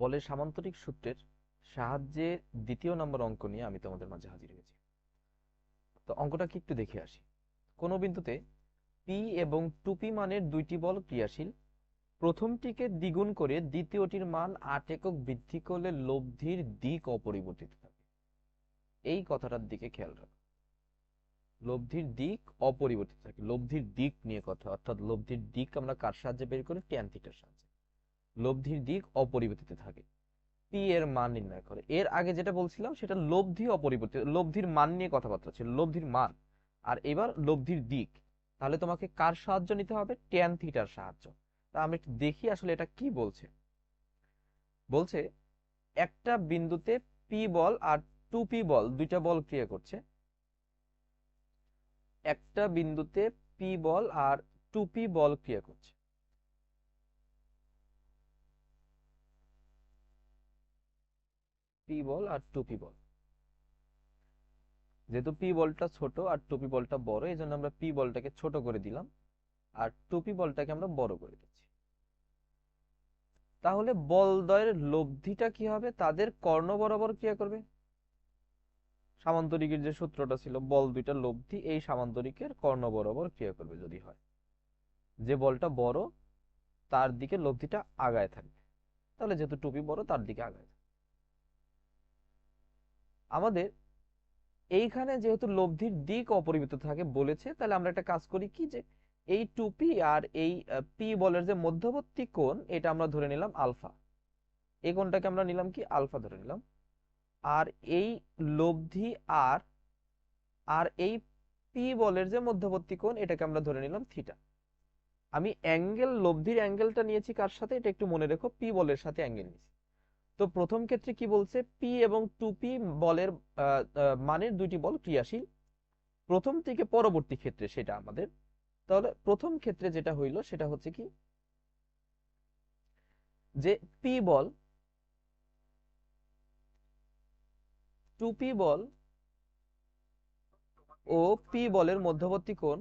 বলের সামান্তরিক সূত্রের সাহায্যে দ্বিতীয় নম্বর অঙ্ক নিয়ে আমি তোমাদের মাঝে হাজির হয়েছি। তো অঙ্কটা কি একটু দেখে আসি। কোনো বিন্দুতে পি এবং টুপি মানের দুইটি বল ক্রিয়াশীল। প্রথমটিকে দ্বিগুণ করে দ্বিতীয়টির মান আট একক বৃদ্ধি করলে লব্ধির দিক অপরিবর্তিত থাকে। এই কথাটার দিকে খেয়াল রাখো। লব্ধির দিক অপরিবর্তিত থাকে। লব্ধির দিক নিয়ে কথা, অর্থাৎ লব্ধির দিক আমরা কার সাহায্যে বের করি? ট্যান থিটার সাহায্যে। লব্ধির দিক অপরিবর্তিত থাকে। পি এর মান নির্ণয় করে। এর আগে যেটা বলছিলাম, সেটা লব্ধি অপরিবর্তিত, লব্ধির মান নিয়ে কথাবার্তা ছিল লব্ধির মান। আর এবার লব্ধির দিক। তাহলে তোমাকে কার সাহায্য নিতে হবে? ট্যান থিটার সাহায্য। তা আমি দেখি আসলে এটা কি বলছে। বলছে, একটা বিন্দুতে পি বল আর টু পি বল, দুইটা বল ক্রিয়া করছে। একটা বিন্দুতে পি বল আর টু পি বল ক্রিয়া করছে। পি বল আর টু পি বল। যেহেতু পি বলটা ছোট আর টু পি বলটা বড় এই জন্য আমরা পি বলটাকে ছোট করে দিলাম আর টু পি বলটাকে আমরা বড় করে দিচ্ছি। তাহলে বলদ্বয়ের লব্ধিটা কি হবে? তাদের কর্ণ বরাবর ক্রিয়া করবে। সামান্তরিকের যে সূত্রটা ছিল, বল দুইটা লব্ধি, এই সামান্তরিকের কর্ণ বরাবর ক্রিয়া করবে যদি হয়। যে বলটা বড়, তার দিকে লব্ধিটা আগায় থাকবে। তাহলে যেহেতু টুপি বড়, তার দিকে আগায় আমাদের এইখানে যেহেতু লব্ধির দিক অপরিবর্তিত থাকে বলেছে, তাহলে আমরা একটা কাজ করি কি যে এই টুপি আর এই পি বলের যে মধ্যবর্তী কোণ, এটা আমরা ধরে নিলাম আলফা। এই কোণটাকে আমরা নিলাম কি? আলফা ধরে নিলাম। আর এই লব্ধি আর আর এই পি বলের যে মধ্যবর্তী কোণ, এটাকে আমরা ধরে নিলাম থিটা। আমি অ্যাঙ্গেল, লব্ধির অ্যাঙ্গেলটা নিয়েছি কার সাথে? এটা একটু মনে রেখো পি বলের সাথে অ্যাঙ্গেল নিয়েছি। তো প্রথম ক্ষেত্রে কি বলছে? পি এবং টু পি বলের মানের দুইটি বল ক্রিয়াশীল। প্রথম থেকে পরবর্তী ক্ষেত্রে সেটা আমাদের। তাহলে প্রথম ক্ষেত্রে যেটা হইল সেটা হচ্ছে কি? যে পি বল টু পি বল ও পি বলের মধ্যবর্তী কোণ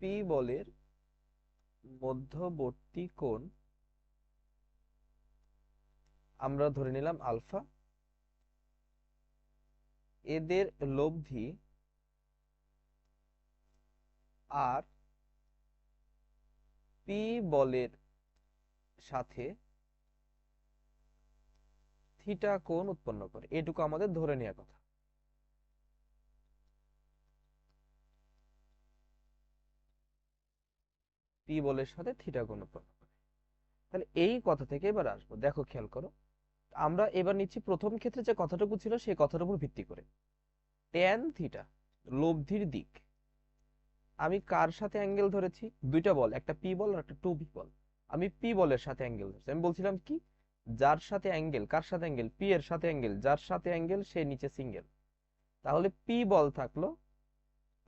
পি বলের মধ্যবর্তী কোণ আমরা ধরে নিলাম আলফা। এদের লব্ধি আর পি বলের সাথে থিটা কোণ উৎপন্ন করে। এটুকু আমাদের ধরে নেওয়ার কথা। পি বলের সাথে থিটা কোণ তাহলে এই কথা থেকে এবার আসব। দেখো, খেয়াল করো, আমরা এবার নিচ্ছি প্রথম ক্ষেত্রে যে কথাটুকু ছিল, সেই কথার উপর ভিত্তি করে। ট্যান থিটা লব্ধির দিক। আমি কার সাথে অ্যাঙ্গেল ধরেছি? দুইটা বল, একটা পি বল আর একটা টু পি বল। আমি পি বলের সাথে অ্যাঙ্গেল ধরেছি। আমি বলছিলাম কি? যার সাথে অ্যাঙ্গেল কার সাথে অ্যাঙ্গেল পি এর সাথে অ্যাঙ্গেল যার সাথে অ্যাঙ্গেল সে নিচে সিঙ্গেল তাহলে পি বল থাকল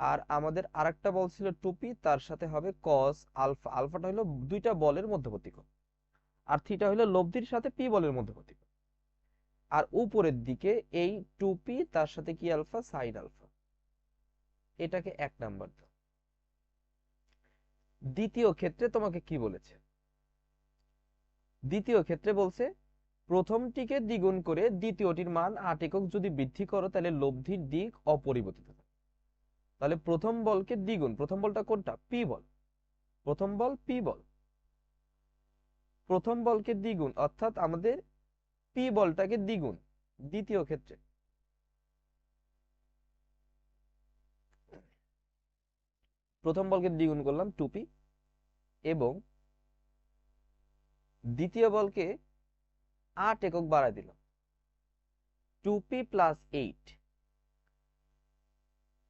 আর আমাদের আরেকটা বল ছিল টুপি, তার সাথে হবে কস আলফা। আলফাটা হলো দুইটা বলের মধ্যবর্তী কোণ আর থিটা হলো লব্ধির সাথে পি বলের মধ্যবর্তী কোণ আর উপরের দিকে এই টুপি, তার সাথে কি আলফা? Sine alpha. এটাকে এক নাম্বার দ্বিতীয় ক্ষেত্রে তোমাকে কি বলেছে? দ্বিতীয় ক্ষেত্রে বলছে, প্রথমটিকে দ্বিগুণ করে দ্বিতীয়টির মান আট একক যদি বৃদ্ধি করো, তাহলে লব্ধির দিক অপরিবর্তিত। তাহলে প্রথম বলকে দ্বিগুণ, প্রথম বলটা কোনটা? পি বল। প্রথম বল পি বল। প্রথম বলকে দ্বিগুণ, অর্থাৎ আমাদের পি বলটাকে দ্বিগুণ, দ্বিতীয় ক্ষেত্রে। প্রথম বলকে দ্বিগুণ করলাম টুপি এবং দ্বিতীয় বলকে আট একক বাড়ায় দিলাম। টুপি প্লাস এইট।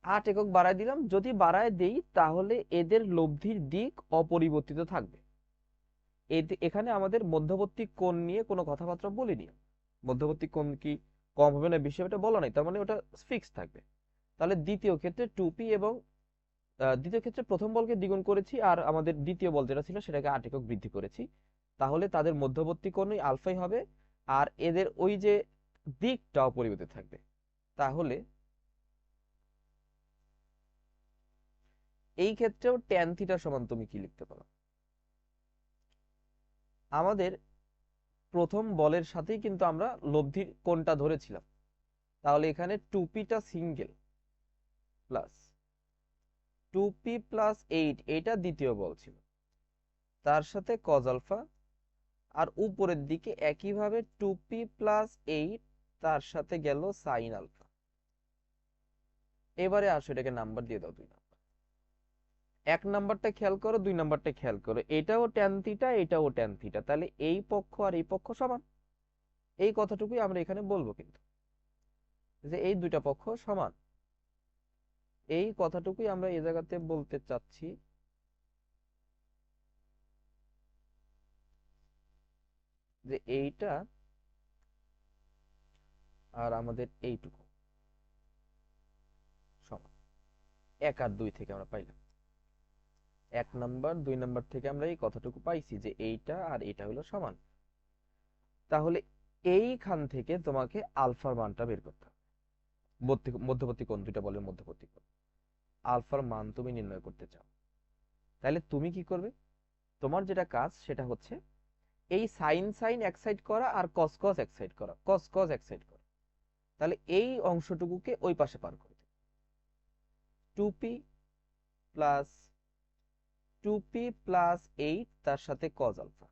আট একক বাড়ায় দিলাম। যদি বাড়ায় দেই, তাহলে এদের লব্ধির দিক অপরিবর্তিত থাকবে। এখানে আমাদের মধ্যবর্তী কোণ নিয়ে কোনো কথাবার্তা বলিনি। মধ্যবর্তী কোণ কি কম হবে না বেশি এটা বলা নাই। তার মানে ওটা ফিক্স থাকবে। তাহলে দ্বিতীয় ক্ষেত্রে টুপি এবং দ্বিতীয় ক্ষেত্রে প্রথম বলকে দ্বিগুণ করেছি আর আমাদের দ্বিতীয় বল যেটা ছিল সেটাকে আট একক বৃদ্ধি করেছি। তাহলে তাদের মধ্যবর্তী কোণ ওই আলফাই হবে আর এদের ওই যে দিকটা অপরিবর্তিত থাকবে। তাহলে এই ক্ষেত্রেও ট্যান থিটা সমান তুমি কি লিখতে পারো? আমাদের প্রথম বলের সাথেই কিন্তু আমরা লব্ধির কোণটা ধরেছিলাম। তাহলে এখানে টু পিটা single plus two P plus eight এটা দ্বিতীয় বল ছিল। তার সাথে কজ আলফা আর উপরের দিকে একইভাবে টু পি প্লাস এইট তার সাথে গেল সাইন আলফা এবারে আসো, এটাকে নাম্বার দিয়ে দাও নাম্বার এক নাম্বারটা খেয়াল করো, দুই নাম্বারটা খেয়াল করো। এটাও ট্যান থিটা এটাও ট্যান থিটা তাহলে এই পক্ষ আর এই পক্ষ সমান। এই কথাটুকুই আমরা এখানে বলব কিন্তু। যে এই দুইটা পক্ষ সমান। এই কথাটুকুই আমরা এই জায়গাতে বলতে চাচ্ছি। যে এইটা আর আমাদের এইটুকু। সমান। এক আর দুই থেকে আমরা পাইলাম। এক নাম্বার, দুই নাম্বার থেকে আমরা এই কথাটুকু পাইছি যে এইটা আর এটা হলো সমান। তাহলে এইখান থেকে তোমাকে আলফার মানটা বের করতে হবে। মধ্যবর্তী কোণ, দুইটা বলের মধ্যবর্তী কোণ। আলফার মান তুমি নির্ণয় করতে চাও। তাহলে তুমি কি করবে? তোমার যেটা কাজ সেটা হচ্ছে এই সাইন সাইন এক সাইড করা আর কস কস এক সাইড করা। কস কস এক সাইড করা। তাহলে এই অংশটুকুকে ওই পাশে পার করে দেবে two P plus two P plus eight তার সাথে কজ আলফা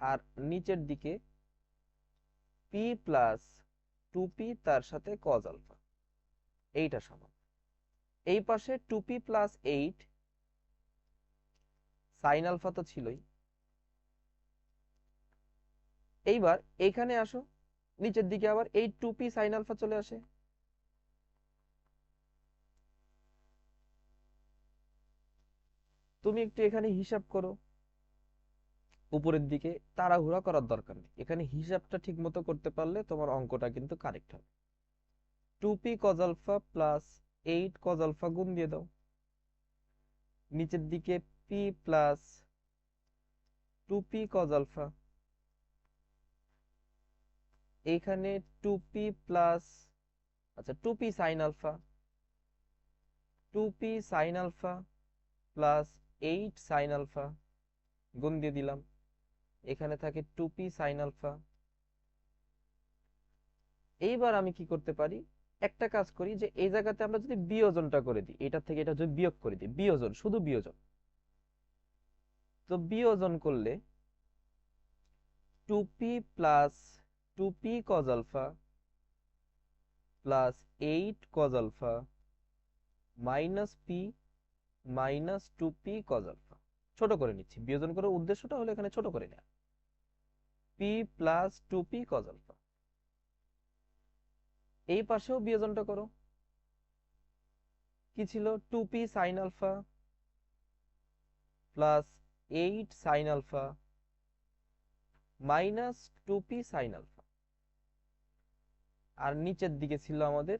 আর নিচের দিকে পি প্লাস টু তার সাথে কজ আলফা এইটা সমান। এই পাশে two P plus eight sine তো ছিলই। এইবার এইখানে আসো, নিচের দিকে আবার এই টু পি সাইন আলফা চলে আসে। তুমি একটু এখানে হিসাব করো। উপরের দিকে তাড়াহুড়া করার দরকার নেই। এখানে হিসাবটা ঠিক মতো করতে পারলে তোমার অঙ্কটা কিন্তু কারেক্ট হবে। Two P cos plus eight cos alpha গুণ দিয়ে দাও। নিচের দিকে P plus two P cos এইখানে টু পি প্লাস আচ্ছা two P sine alpha two P sine alpha plus eight sine alpha গুণ দিয়ে দিলাম। এখানে থাকে টু পি সাইন আলফা এইবার আমি কি করতে পারি? একটা কাজ করি যে এই জায়গাতে আমরা যদি বিয়োজনটা করে দিই এটা থেকে এটা যদি বিয়োগ করে দিই, বিয়োজন, শুধু বিয়োজন। তো বিয়োজন করলে two P plus two P cos alpha plus eight cos alpha minus P minus two P cos alpha. ছোট করে নিচ্ছি। বিয়োজন করার উদ্দেশ্যটা হলো এখানে ছোট করে নেওয়া P plus two P cos alpha. এই পাশেও বিয়োজনটা করো। কি ছিল? Two P sine alpha plus eight sine alpha minus two P sine alpha. আর নিচের দিকে ছিল আমাদের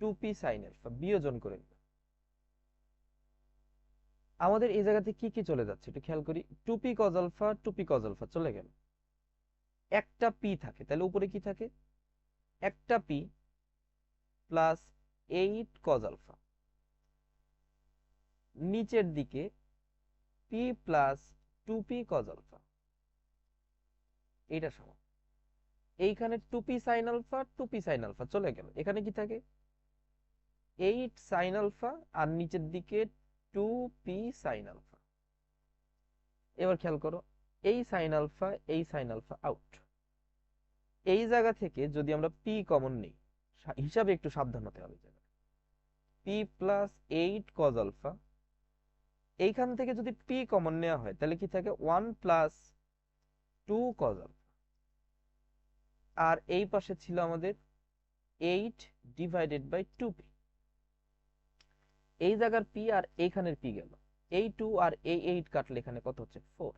টু পি সাইন আলফা। বিয়োজন করে নিলাম। আমাদের এই জায়গাতে কি কি চলে যাচ্ছে একটু খেয়াল করি। Two P cos alpha two P cos alpha চলে গেল। একটা পি থাকে, তাহলে উপরে কি থাকে? একটা P plus eight cos alpha নিচের দিকে P plus two P cos alpha সমান। এইখানে two P sine alpha two P sine alpha চলে গেল। এখানে কি থাকে? এইট সাইন আলফা আর নিচের দিকে টু পি সাইন আলফা এবার খেয়াল করো, এই সাইন আলফা এই সাইন আলফা আউট এই জায়গা থেকে যদি আমরা পি কমন নিই হিসাবে একটু সাবধান হতে হবে P plus eight cos alpha এইখান থেকে যদি পি কমন নেওয়া হয়, তাহলে কি থাকে? One plus two cos alpha আর এই পাশে ছিল আমাদের eight divided by two P এই জায়গার পি আর এইখানের পি গেল। এই টু আর এই এইট কাটলে এখানে কত হচ্ছে? ফোর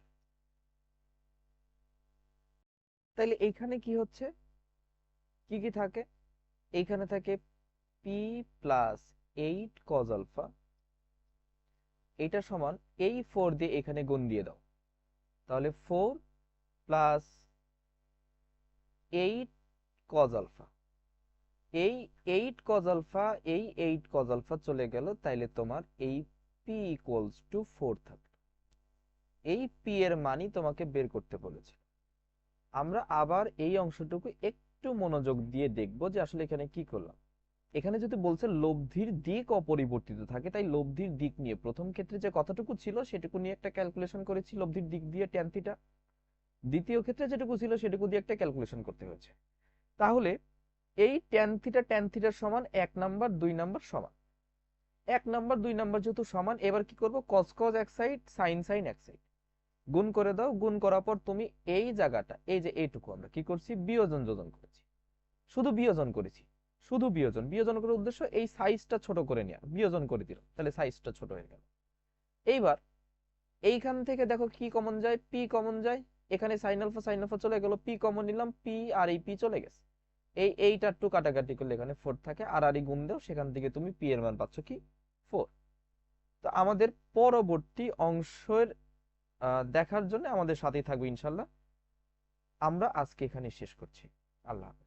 তাইলে এইখানে কি হচ্ছে? কি কি থাকে? এইখানে থাকে P plus eight cos alpha এটা সমান এই ফোর দিয়ে এখানে গুণ দিয়ে দাও। তাহলে four plus eight cos alpha এই এইট কজ আলফা এই এইট কজ আলফা চলে গেল, তাইলে তোমার এই পি ইকুয়ালস টু ফোর থাকল। এই পি এর মানই তোমাকে বের করতে বলেছে। আমরা আবার এই অংশটুকু একটু মনোযোগ দিয়ে দেখব যে আসলে এখানে কি করলাম। এখানে যদি বলছে লব্ধির দিক অপরিবর্তিত থাকে, তাই লব্ধির দিক নিয়ে প্রথম ক্ষেত্রে যে কথাটুকু ছিল সেটুকু নিয়ে একটা ক্যালকুলেশন করেছি, লব্ধির দিক দিয়ে ট্যান থিটা দ্বিতীয় ক্ষেত্রে যেটুকু ছিল সেটুকু দিয়ে একটা ক্যালকুলেশন করতে হয়েছে। তাহলে এই ট্যান থিটা ট্যান থিটার সমান এক নাম্বার দুই নাম্বার সমান। এক নাম্বার দুই নাম্বার যেহেতু সমান, এবার কি কস এক সাইড সাইন সাইন এক সাইড গুণ করে দাও, গুণ করার পর তুমি এই জায়গাটা, এই যে এইটুকু আমরা কি করছি? বিয়োজন যোজন করেছি। শুধু বিয়োজন করেছি। শুধু বিয়োজন। বিয়োজন করার উদ্দেশ্য এই সাইজটা ছোট করে নেওয়া। বিয়োজন করে দিল তাহলে সাইজটা ছোট হয়ে গেল। এইবার এইখান থেকে দেখো কি কমন যায়? পি কমন যায়। এখানে সাইন আলফা সাইন আলফা চলে গেল। পি কমন নিলাম পি আর এই পি চলে গেছে। এই, এইটার টু কাটাকাটি করলে এখানে ফোর থাকে। আর আরই গুণ দেও, সেখান থেকে তুমি পি এর মান পাচ্ছ কি? ফোর তো আমাদের পরবর্তী অংশের দেখার জন্য আমাদের সাথেই থাকবে ইনশাল্লাহ। আমরা আজকে এখানে শেষ করছি। আল্লাহ হাফেজ।